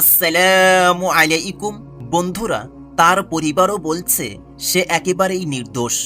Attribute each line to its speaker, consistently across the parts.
Speaker 1: আসসালামু আলাইকুম। বন্ধুরা, তার পরিবারও বলছে, সে একেবারেই নির্দোষ।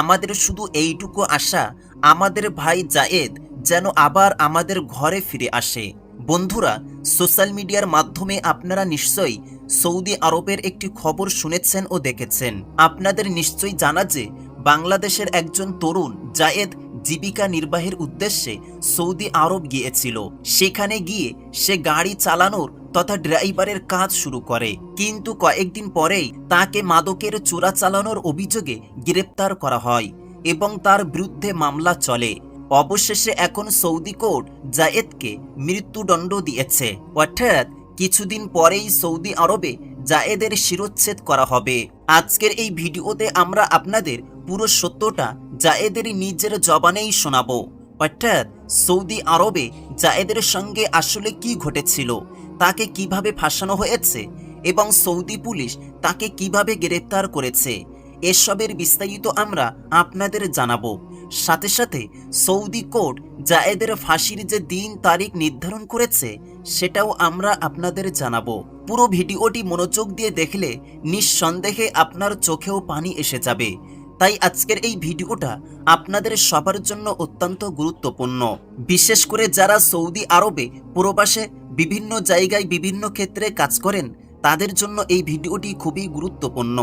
Speaker 1: আমাদের শুধু এইটুকু আশা, আমাদের ভাই জায়েদ যেন আবার আমাদের ঘরে ফিরে আসে। বন্ধুরা, সোশ্যাল মিডিয়ার মাধ্যমে আপনারা নিশ্চয়ই সৌদি আরবের একটি খবর শুনেছেন ও দেখেছেন। আপনাদের নিশ্চয়ই জানা যে, বাংলাদেশের একজন তরুণ জায়েদ জীবিকা নির্বাহের উদ্দেশ্যে সৌদি আরব গিয়েছিল। সেখানে গিয়ে সে গাড়ি চালানোর তথা ড্রাইভারের কাজ শুরু করে। কিন্তু কয়েকদিন পরেই তাকে মাদকের চোরা চালানোর অভিযোগে গ্রেপ্তার করা হয় এবং তার বিরুদ্ধে মামলা চলে। অবশেষে এখন সৌদি কোর্ট জায়েদকে মৃত্যুদণ্ড দিয়েছে। অর্থাৎ কিছুদিন পরেই সৌদি আরবে জায়েদের শিরোচ্ছেদ করা হবে। আজকের এই ভিডিওতে আমরা আপনাদের পুরো সত্যটা জায়েদের নিজের জবানেই শোনাবো। অর্থাৎ সৌদি আরবে জায়েদের সঙ্গে আসলে কি ঘটেছিল, তাকে কীভাবে ফাঁসানো হয়েছে এবং সৌদি পুলিশ তাকে কীভাবে গ্রেপ্তার করেছে, এসবের বিস্তারিত আমরা আপনাদের জানাব। সাথে সাথে সৌদি কোর্ট জায়েদের ফাঁসির যে দিন তারিখ নির্ধারণ করেছে, সেটাও আমরা আপনাদের জানাব। পুরো ভিডিওটি মনোযোগ দিয়ে দেখলে নিঃসন্দেহে আপনার চোখেও পানি এসে যাবে। তাই আজকের এই ভিডিওটা আপনাদের সবার জন্য অত্যন্ত গুরুত্বপূর্ণ। বিশেষ করে যারা সৌদি আরবে প্রবাসে বিভিন্ন জায়গায় বিভিন্ন ক্ষেত্রে কাজ করেন, তাদের জন্য এই ভিডিওটি খুবই গুরুত্বপূর্ণ।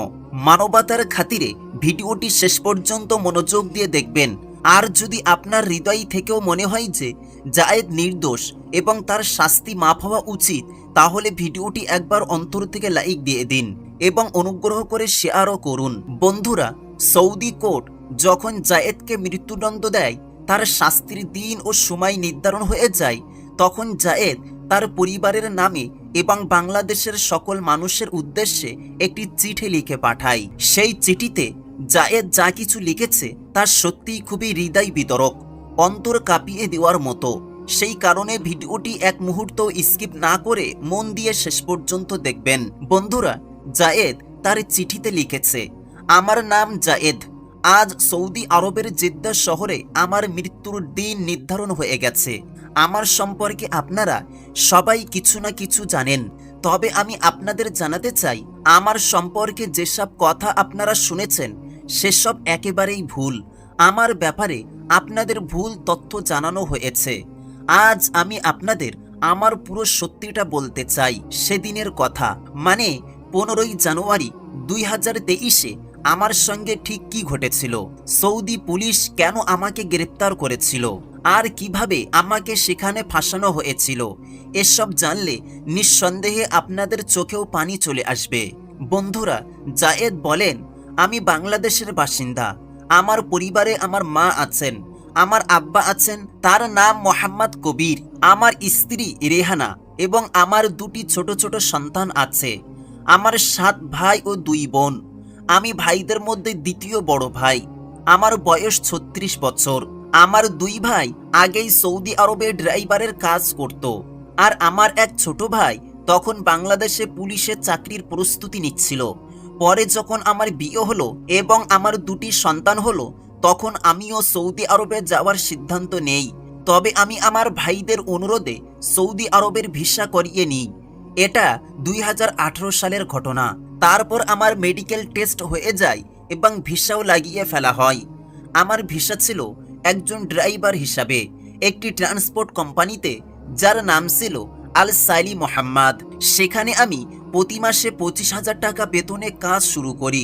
Speaker 1: মানবতার খাতিরে ভিডিওটি শেষ পর্যন্ত মনোযোগ দিয়ে দেখবেন। আর যদি আপনার হৃদয় থেকেও মনে হয় যে জায়েদ নির্দোষ এবং তার শাস্তি মাফ হওয়া উচিত, তাহলে ভিডিওটি একবার অন্তর থেকে লাইক দিয়ে দিন এবং অনুগ্রহ করে শেয়ারও করুন। বন্ধুরা সৌদি কোর্ট যখন জায়েদকে মৃত্যুদণ্ড দেয়, তার শাস্তির দিন ও সময় নির্ধারণ হয়ে যায়, তখন জায়েদ তার পরিবারের নামে এবং বাংলাদেশের সকল মানুষের উদ্দেশ্যে একটি চিঠি লিখে পাঠায়। সেই চিঠিতে জায়েদ যা কিছু লিখেছে, তা সত্যিই খুবই হৃদয় বিতরক অন্তর কাঁপিয়ে দেওয়ার মতো। সেই কারণে ভিডিওটি এক মুহূর্ত স্কিপ না করে মন দিয়ে শেষ পর্যন্ত দেখবেন। বন্ধুরা, জায়েদ তার চিঠিতে লিখেছে আমার নাম জায়েদ। আজ সৌদি আরবের জেদ্দা শহরে আমার মৃত্যুর দিন নির্ধারণ হয়ে গেছে। আমার সম্পর্কে আপনারা সবাই কিছু না কিছু জানেন। তবে আমি আপনাদের জানাতে চাই, আমার সম্পর্কে যেসব কথা আপনারা শুনেছেন, সেসব একেবারেই ভুল। আমার ব্যাপারে আপনাদের ভুল তথ্য জানানো হয়েছে। আজ আমি আপনাদের আমার পুরো সত্যিটা বলতে চাই, সেদিনের কথা। মানে পনেরোই জানুয়ারি দুই হাজার তেইশে আমার সঙ্গে ঠিক কি ঘটেছিল? সৌদি পুলিশ কেন আমাকে গ্রেপ্তার করেছিল? আর কীভাবে আমাকে সেখানে ফাঁসানো হয়েছিল? এসব জানলে নিঃসন্দেহে আপনাদের চোখেও পানি চলে আসবে। বন্ধুরা, জায়েদ বলেন, আমি বাংলাদেশের বাসিন্দা। আমার পরিবারে আমার মা আছেন। আমার আব্বা আছেন। তার নাম মোহাম্মদ কবির। আমার স্ত্রী রেহানা এবং আমার দুটি ছোট ছোট সন্তান আছে। আমার সাত ভাই ও দুই বোন। আমি ভাইদের মধ্যে দ্বিতীয় বড় ভাই। আমার বয়স ছত্রিশ বছর। আমার দুই ভাই আগেই সৌদি আরবে ড্রাইভারের কাজ করত। আর আমার এক ছোট ভাই তখন বাংলাদেশে পুলিশের চাকরির প্রস্তুতি নিচ্ছিল। পরে যখন আমার বিয়ে হলো এবং আমার দুটি সন্তান হলো, তখন আমিও সৌদি আরবে যাওয়ার সিদ্ধান্ত নেই। তবে আমি আমার ভাইদের অনুরোধে সৌদি আরবের ভিসা করিয়ে নিই। এটা দুই হাজার আঠারো সালের ঘটনা। তারপর আমার মেডিকেল টেস্ট হয়ে যায় এবং ভিসাও লাগিয়ে ফেলা হয়। আমার ভিসা ছিল একজন ড্রাইভার হিসাবে, একটি ট্রান্সপোর্ট কোম্পানিতে যার নাম ছিল আল সাইলি মোহাম্মদ। সেখানে আমি প্রতি মাসে পঁচিশ হাজার টাকা বেতনে কাজ শুরু করি।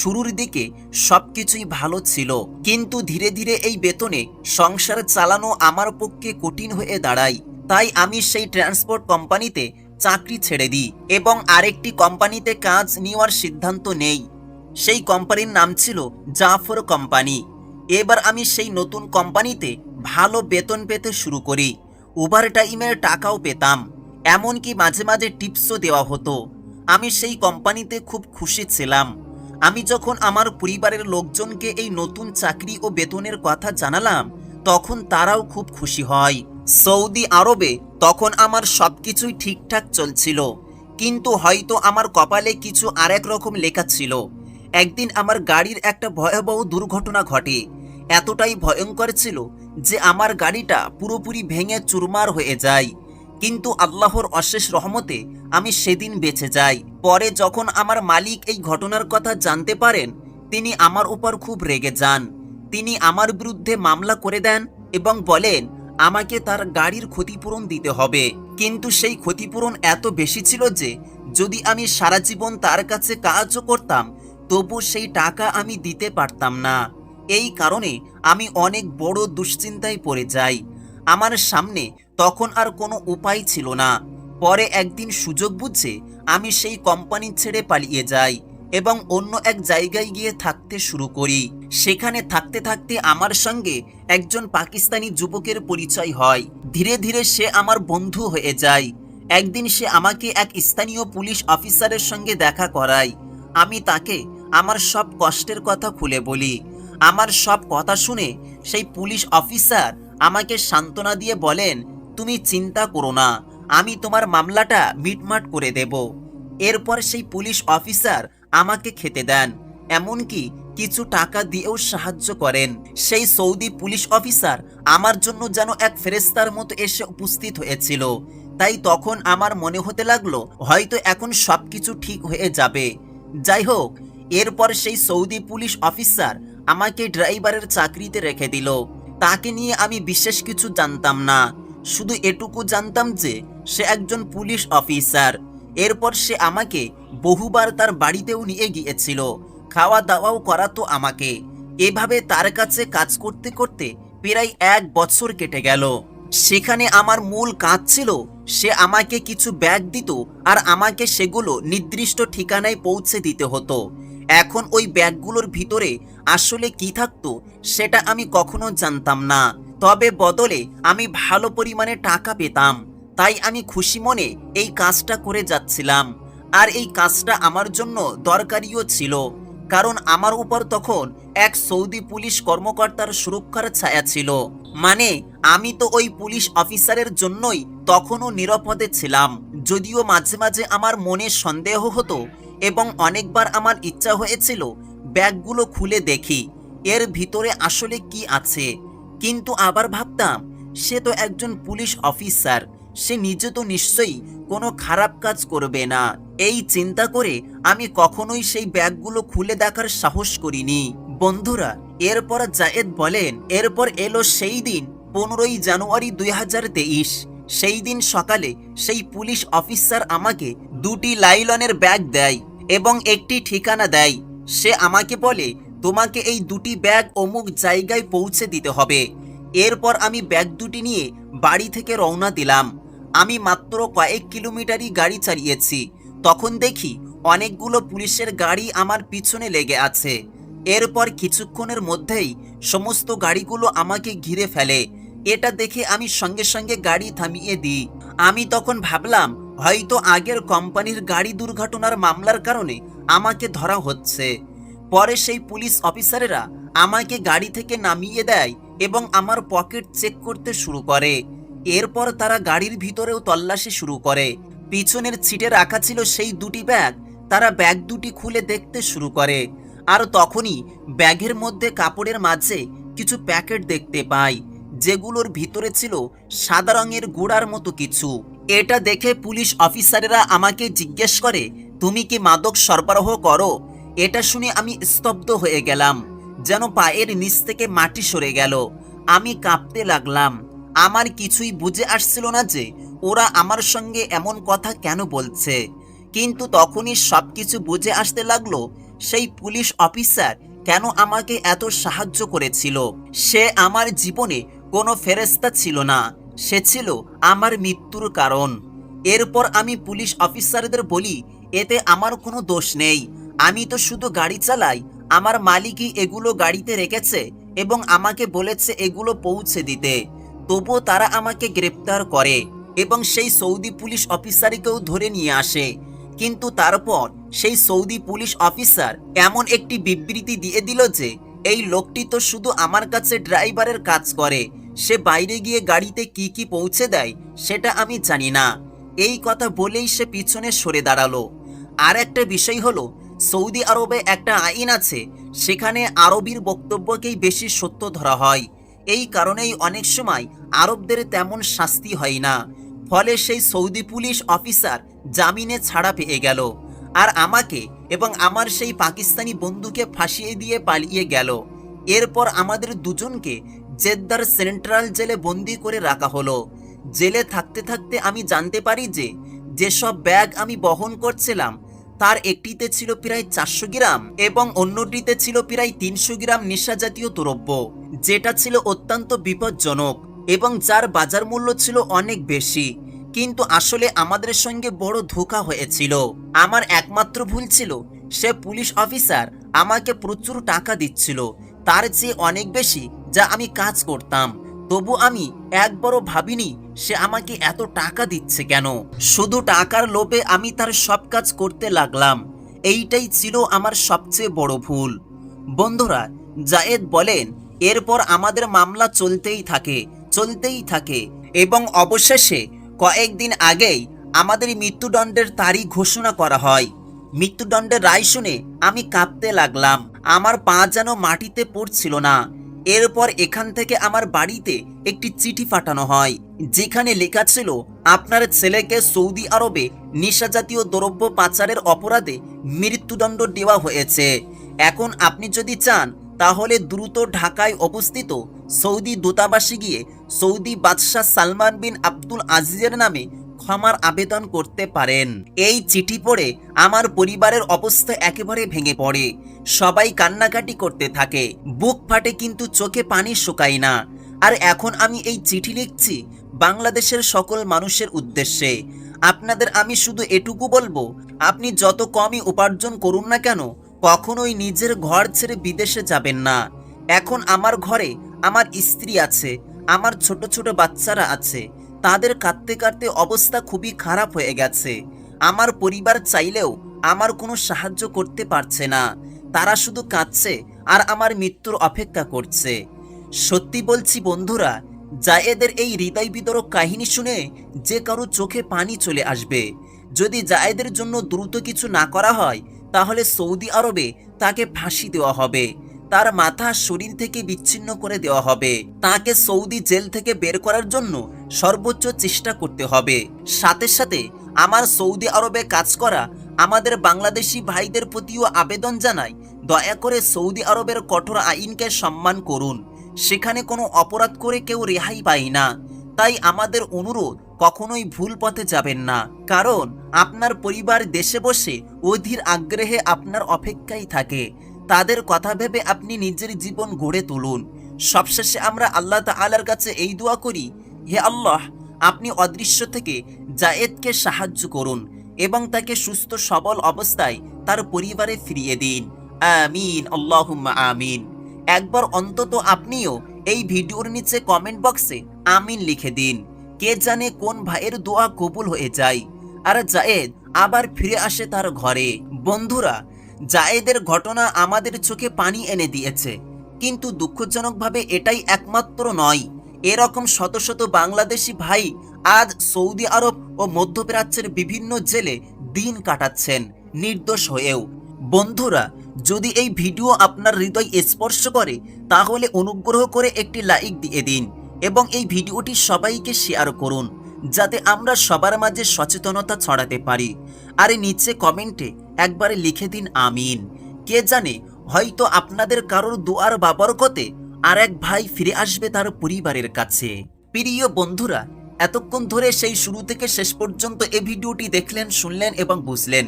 Speaker 1: শুরুর দিকে সব কিছুই ভালো ছিল, কিন্তু ধীরে ধীরে এই বেতনে সংসার চালানো আমার পক্ষে কঠিন হয়ে দাঁড়ায়। তাই আমি সেই ট্রান্সপোর্ট কোম্পানিতে চাকরি ছেড়ে দিই এবং আরেকটি কোম্পানিতে কাজ নেওয়ার সিদ্ধান্ত নেই। সেই কোম্পানির নাম ছিল জাফর কোম্পানি। এবার আমি সেই নতুন কোম্পানিতে ভালো বেতন পেতে শুরু করি। ওভার টাইমের টাকাও পেতাম। এমনকি মাঝে মাঝে টিপসও দেওয়া হতো। আমি সেই কোম্পানিতে খুব খুশি ছিলাম। আমি যখন আমার পরিবারের লোকজনকে এই নতুন চাকরি ও বেতনের কথা জানালাম, তখন তারাও খুব খুশি হয়। সৌদি আরবে তখন আমার সব কিছুই ঠিকঠাক চলছিল। কিন্তু হয়তো আমার কপালে কিছু আরেক রকম লেখা ছিল। একদিন আমার গাড়ির একটা ভয়াবহ দুর্ঘটনা ঘটে। এতটাই ভয়ঙ্কর ছিল যে আমার গাড়িটা পুরোপুরি ভেঙে চুরমার হয়ে যায়। কিন্তু আল্লাহর অশেষ রহমতে আমি সেদিন বেঁচে যাই। পরে যখন আমার মালিক এই ঘটনার কথা জানতে পারেন, তিনি আমার উপর খুব রেগে যান। তিনি আমার বিরুদ্ধে মামলা করে দেন এবং বলেন আমাকে তার গাড়ির ক্ষতিপূরণ দিতে হবে। কিন্তু সেই ক্ষতিপূরণ এত বেশি ছিল যে, যদি আমি সারা জীবন তার কাছে কাজও করতাম, তবু সেই টাকা আমি দিতে পারতাম না। এই কারণে আমি অনেক বড় দুশ্চিন্তায় পড়ে যাই। আমার সামনে তখন আর কোনো উপায় ছিল না। পরে একদিন সুযোগ বুঝে আমি সেই কোম্পানি ছেড়ে পালিয়ে যাই এবং অন্য এক জায়গায় গিয়ে থাকতে শুরু করি। সেখানে থাকতে থাকতে আমার সঙ্গে একজন পাকিস্তানি যুবকের পরিচয় হয়। ধীরে ধীরে সে আমার বন্ধু হয়ে যায়। একদিন সে আমাকে এক স্থানীয় পুলিশ অফিসারের সঙ্গে দেখা করায়। আমি তাকে আমার সব কষ্টের কথা খুলে বলি। আমার সব কথা শুনে সেই পুলিশ অফিসার আমাকে সান্ত্বনা দিয়ে বলেন, তুমি চিন্তা করো না, আমি তোমার মামলাটা মিটমাট করে দেব। এরপর সেই পুলিশ অফিসার আমাকে খেতে দেন। এমনকি কিছু টাকা দিয়েও সাহায্য করেন। সেই সৌদি পুলিশ অফিসার আমার জন্য যেন এক ফেরেস্তার মতো এসে উপস্থিত হয়েছিল। তাই তখন আমার মনে হতে লাগল, হয়তো এখন সবকিছু ঠিক হয়ে যাবে। যাই হোক, এরপর সেই সৌদি পুলিশ অফিসার আমাকে ড্রাইভারের চাকরিতে রেখে দিল। তাকে নিয়ে আমি বিশেষ কিছু জানতাম না। শুধু এটুকু জানতাম যে, সে একজন পুলিশ অফিসার। এরপর সে আমাকে বহুবার তার বাড়িতেও নিয়ে গিয়েছিল। খাওয়া দাওয়াও করাতো আমাকে। এভাবে তার কাছে কাজ করতে করতে প্রায় এক বছর কেটে গেল। সেখানে আমার মূল কাজ ছিল, সে আমাকে কিছু ব্যাগ দিত আর আমাকে সেগুলো নির্দিষ্ট ঠিকানায় পৌঁছে দিতে হতো। এখন ওই ব্যাগগুলোর ভিতরে আসলে কি থাকতো, সেটা আমি কখনো জানতাম না। তবে বদলে আমি ভালো পরিমাণে টাকা পেতাম। তাই আমি খুশি মনে এই কাজটা করে যাচ্ছিলাম। আর এই কাজটা আমার জন্য দরকারিও ছিল। কারণ আমার উপর তখন এক সৌদি পুলিশ কর্মকর্তার সুরক্ষার ছায়া ছিল। মানে আমি তো ওই পুলিশ অফিসারের জন্যই তখনও নিরাপদে ছিলাম। যদিও মাঝে মাঝে আমার মনে সন্দেহ হতো এবং অনেকবার আমার ইচ্ছা হয়েছিল ব্যাগগুলো খুলে দেখি, এর ভিতরে আসলে কি আছে। কিন্তু আবার ভাবতাম, সে তো একজন পুলিশ অফিসার সে নিজে তো নিশ্চয়ই কোনো খারাপ কাজ করবে না। এই চিন্তা করে আমি কখনোই সেই ব্যাগগুলো খুলে দেখার সাহস করিনি। বন্ধুরা, এরপর জায়েদ বলেন, এরপর এলো সেই দিন, পনেরোই জানুয়ারি দুই হাজার তেইশ। সেই দিন সকালে সেই পুলিশ অফিসার আমাকে দুটি লাইলনের ব্যাগ দেয় এবং একটি ঠিকানা দেয়। সে আমাকে বলে, তোমাকে এই দুটি ব্যাগ অমুক জায়গায় পৌঁছে দিতে হবে। এরপর আমি ব্যাগ দুটি নিয়ে বাড়ি থেকে রওনা দিলাম। আমি মাত্র কয়েক কিলোমিটারই গাড়ি চালিয়েছি। তখন দেখি অনেকগুলো পুলিশের গাড়ি আমার পিছনে লেগে আছে। এরপর কিছুক্ষণের মধ্যেই সমস্ত গাড়িগুলো আমাকে ঘিরে ফেলে। এটা দেখে আমি সঙ্গে সঙ্গে গাড়ি থামিয়ে দিই। আমি তখন ভাবলাম, হয়তো আগের কোম্পানির গাড়ি দুর্ঘটনার মামলার কারণে আমাকে ধরা হচ্ছে। পরে সেই পুলিশ অফিসারেরা আমাকে গাড়ি থেকে নামিয়ে দেয় এবং আমার পকেট চেক করতে শুরু করে। এরপর তারা গাড়ির ভিতরেও তল্লাশি শুরু করে। পিছনের ছিটে রাখা ছিল সেই দুটি ব্যাগ। তারা ব্যাগ দুটি খুলে দেখতে শুরু করে। আর তখনই ব্যাগের মধ্যে কাপড়ের মাঝে কিছু প্যাকেট দেখতে পাই, যেগুলোর ভিতরে ছিল সাদা রঙের গুড়ার মতো কিছু। এটা দেখে পুলিশ অফিসারেরা আমাকে জিজ্ঞেস করে, তুমি কি মাদক সরবরাহ করো? এটা শুনে আমি স্তব্ধ হয়ে গেলাম, যেন পায়ের নিচ থেকে মাটি সরে গেল। আমি কাঁপতে লাগলাম। আমার কিছুই বুঝে আসছিল না যে ওরা আমার সঙ্গে এমন কথা কেন বলছে। কিন্তু তখনই সবকিছু বুঝে আসতে লাগল, সেই পুলিশ অফিসার কেন আমাকে এত সাহায্য করেছিল? সে আমার জীবনে কোনো ফেরেস্তা ছিল না, সে ছিল আমার মৃত্যুর কারণ। এরপর আমি পুলিশ অফিসারদের বলি, এতে আমার কোনো দোষ নেই। আমি তো শুধু গাড়ি চালাই, আমার মালিকই এগুলো গাড়িতে রেখেছে এবং আমাকে বলেছে এগুলো পৌঁছে দিতে। তবুও তারা আমাকে গ্রেপ্তার করে এবং সেই সৌদি পুলিশ অফিসারকেও ধরে নিয়ে আসে। কিন্তু তারপর সেই সৌদি পুলিশ অফিসার এমন একটি বিবৃতি দিয়ে দিল যে, এই লোকটি তো শুধু আমার কাছে ড্রাইভারের কাজ করে। সে বাইরে গিয়ে গাড়িতে কি কি পৌঁছে দেয় সেটা আমি জানি না। এই কথা বলেই সে পিছনে সরে দাঁড়াল। আর একটা বিষয় হলো, সৌদি আরবে একটা আইন আছে, সেখানে আরবির বক্তব্যকেই বেশি সত্য ধরা হয়। এই কারণেই অনেক সময় আরবদের তেমন শাস্তি হয় না। ফলে সেই সৌদি পুলিশ অফিসার জামিনে ছাড়া পেয়ে গেল আর আমাকে এবং আমার সেই পাকিস্তানি বন্ধুকে ফাঁসিয়ে দিয়ে পালিয়ে গেল। এরপর আমাদের দুজনকে জেদ্দার সেন্ট্রাল জেলে বন্দি করে রাখা হলো। জেলে থাকতে থাকতে আমি জানতে পারি যে যেসব ব্যাগ আমি বহন করছিলাম তার একটিতে ছিল প্রায় চারশো গ্রাম এবং অন্যটিতে ছিল প্রায় তিনশো গ্রাম নেশা জাতীয় দ্রব্য, যেটা ছিল অত্যন্ত বিপজ্জনক এবং যার বাজার মূল্য ছিল অনেক বেশি। কিন্তু আসলে আমাদের সঙ্গে বড় ধোকা হয়েছিল। আমার একমাত্র ভুল ছিল, সে পুলিশ অফিসার আমাকে প্রচুর টাকা দিচ্ছিল, তার চেয়ে অনেক বেশি যা আমি কাজ করতাম। তবু আমি একবারও ভাবিনি সে আমাকে এত টাকা দিচ্ছে কেন। শুধু টাকার লোভে আমি তার সব কাজ করতে লাগলাম। এইটাই ছিল আমার সবচেয়ে বড় ভুল। বন্ধুরা, জায়েদ বলেন, এরপর আমাদের মামলা চলতেই থাকে চলতেই থাকে এবং অবশেষে কয়েকদিন আগেই আমাদের মৃত্যুদণ্ডের তারিখ ঘোষণা করা হয়। মৃত্যুদণ্ডের রায় শুনে আমি কাঁপতে লাগলাম। আমার পা যেন মাটিতে পড়ছিল না। এরপর এখান থেকে আমার বাড়িতে একটি চিঠি পাঠানো হয়, যেখানে লেখা ছিল, আপনার ছেলেকে সৌদি আরবে নেশাজাতীয় দ্রব্য পাচারের অপরাধে মৃত্যুদণ্ড দেওয়া হয়েছে। এখন আপনি যদি চান, তাহলে দ্রুত ঢাকায় অবস্থিত সৌদি দূতাবাসে গিয়ে সৌদি বাদশাহ সালমান বিন আব্দুল আজিজের নামে ক্ষমার আবেদন করতে পারেন। এই চিঠি পড়ে আমার পরিবারের অবস্থা একেবারে ভেঙে পড়ে। সবাই কান্নাকাটি করতে থাকে। বুক ফাটে কিন্তু চোখে পানি শুকায় না। আর এখন আমি এই চিঠি লিখছি বাংলাদেশের সকল মানুষের উদ্দেশ্যে। আপনাদের আমি শুধু এটুকু বলব, আপনি যত কমই উপার্জন করুন না কেন, কখনোই নিজের ঘর ছেড়ে বিদেশে যাবেন না। এখন আমার ঘরে আমার স্ত্রী আছে, আমার ছোট ছোট বাচ্চারা আছে তাদের কাঁদতে কাঁদতে অবস্থা খুবই খারাপ হয়ে গেছে। আমার পরিবার চাইলেও আমার কোনো সাহায্য করতে পারছে না। তারা শুধু কাঁদছে আর আমার মৃত্যুর অপেক্ষা করছে। সত্যি বলছি বন্ধুরা, জায়েদের এই হৃদয় বিতরক কাহিনী শুনে যে কারও চোখে পানি চলে আসবে। যদি জায়েদের জন্য দ্রুত কিছু না করা হয়, তাহলে সৌদি আরবে তাকে ফাঁসি দেওয়া হবে। তার মাথা শরীর থেকে বিচ্ছিন্ন করে দেওয়া হবে। তাকে সৌদি জেল থেকে বের করার জন্য সর্বোচ্চ চেষ্টা করতে হবে। সাথে সাথে আমার সৌদি আরবে কাজ করা আমাদের বাংলাদেশি ভাইদের প্রতিও আবেদন জানাই। দয়া করে সৌদি আরবের কঠোর আইনকে সম্মান করুন। সেখানে কোনো অপরাধ করে কেউ রেহাই পায় না। তাই আমাদের অনুরোধ, কখনোই ভুল পথে যাবেন না। কারণ আপনার পরিবার দেশে বসে অধীর আগ্রহে আপনার অপেক্ষায় থাকে। তাদের কথা ভেবে আপনি নিজের জীবন গড়ে তুলুন। সবশেষে আমরা আল্লাহ তাআলার কাছে এই দোয়া করি, হে আল্লাহ, আপনি অদৃশ্য থেকে জায়েদকে সাহায্য করুন এবং তাকে সুস্থ সবল অবস্থায় তার পরিবারে ফিরিয়ে দিন। আমিন, আল্লাহুম্মা আমিন। একবার অন্তত আপনিও এই ভিডিওর নিচে কমেন্ট বক্সে আমিন লিখে দিন। কে জানে কোন ভাইয়ের দোয়া কবুল হয়ে যায়। আর জায়েদ আবার ফিরে আসে তার ঘরে। বন্ধুরা জায়েদের ঘটনা আমাদের চোখে পানি এনে দিয়েছে। কিন্তু দুঃখজনকভাবে এটাই একমাত্র নয়। এরকম শত শত বাংলাদেশি ভাই আজ সৌদি আরব ও মধ্যপ্রাচ্যের বিভিন্ন জেলে দিন কাটাচ্ছেন, নির্দোষ হয়েও। বন্ধুরা, যদি এই ভিডিও আপনার হৃদয় স্পর্শ করে, তাহলে অনুগ্রহ করে একটি লাইক দিয়ে দিন এবং এই ভিডিওটি সবাইকে শেয়ার করুন। যাতে আমরা সবার মাঝে সচেতনতা ছড়াতে পারি। আরে নিচে কমেন্টে একবারে লিখে দিন আমিন। কে জানে, হয়তো আপনাদের কারোর দুয়ার বাবরকতে আর এক ভাই ফিরে আসবে তার পরিবারের কাছে। প্রিয় বন্ধুরা, এতক্ষণ ধরে সেই শুরু থেকে শেষ পর্যন্ত এ ভিডিওটি দেখলেন, শুনলেন এবং বুঝলেন।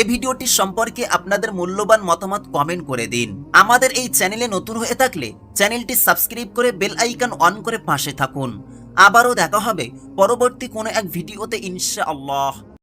Speaker 1: এ ভিডিওটি সম্পর্কে আপনাদের মূল্যবান মতামত কমেন্ট করে দিন। আমাদের এই চ্যানেলে নতুন হয়ে থাকলে চ্যানেলটি সাবস্ক্রাইব করে বেল আইকন অন করে পাশে থাকুন। আবারও দেখা হবে। পরবর্তী কোনো এক ভিডিওতে ইনশাআল্লাহ।